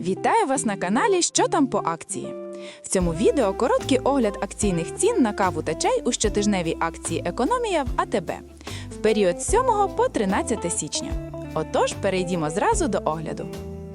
Вітаю вас на каналі Що там по акції. В цьому відео короткий огляд акційних цін на каву та чай у щотижневій акції Економія в АТБ в період з 7 по 13 січня. Отож, перейдімо зразу до огляду.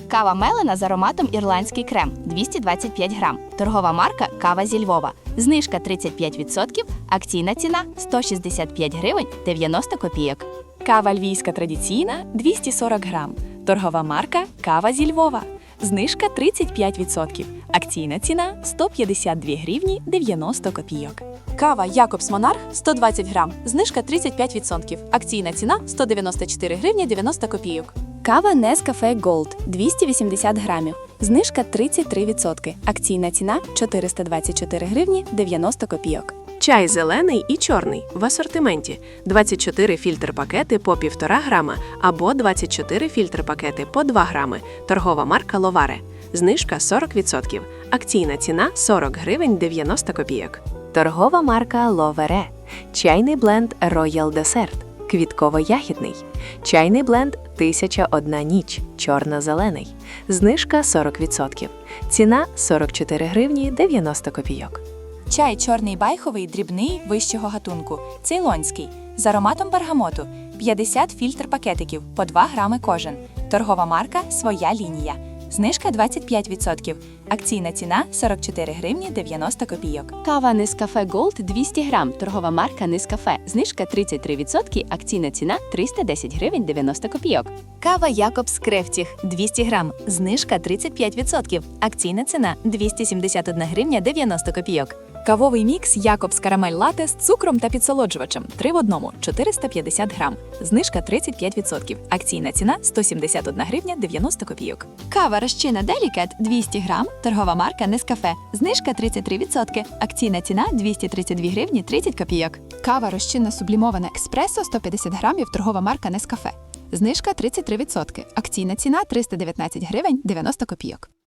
Кава мелена з ароматом ірландський крем 225 грам. Торгова марка Кава зі Львова. Знижка 35%, акційна ціна 165 гривень 90 копійок. Кава львівська традиційна 240 грам. Торгова марка Кава зі Львова. Знижка 35%. Акційна ціна 152 гривні 90 копійок. Кава Якобс Монарх 120 грам. Знижка 35%. Акційна ціна 194 гривні 90 копійок. Кава Nescafe Gold 280 грамів. Знижка 33%. Акційна ціна 424 гривні 90 копійок. Чай зелений і чорний в асортименті 24 фільтр-пакети по 1,5 грама або 24 фільтр-пакети по 2 грами. Торгова марка Ловаре. Знижка 40%. Акційна ціна 40 гривень 90 копійок. Торгова марка Ловере. Чайний бленд Royal Dessert. Квітково-ягідний. Чайний бленд 1001 ніч. Чорно-зелений. Знижка 40%. Ціна 44 гривні 90 копійок. Чай чорний байховий дрібний вищого гатунку, цейлонський, з ароматом бергамоту, 50 фільтр пакетиків по 2 грами кожен. Торгова марка Своя лінія. Знижка 25%. Акційна ціна 44 гривні 90 копійок. Кава Nescafe Gold 200 грам. Торгова марка Nescafe. Знижка 33%, акційна ціна 310 гривень 90 копійок. Кава Якобс Крефтіх 200 грам. Знижка 35%. Акційна ціна 271 гривня 90 копійок. Кавовий мікс Якобс Карамель Лате з цукром та підсолоджувачем 3 в одному 450 грам. Знижка 35%. Акційна ціна 171 гривня 90 копійок. Кава розчина Делікет 200 грам. Торгова марка Нескафе. Знижка 33%. Акційна ціна 232 гривні 30 копійок. Кава розчинна сублімована еспресо 150 грамів, торгова марка Нескафе. Знижка 33%. Акційна ціна 319 гривень 90 копійок.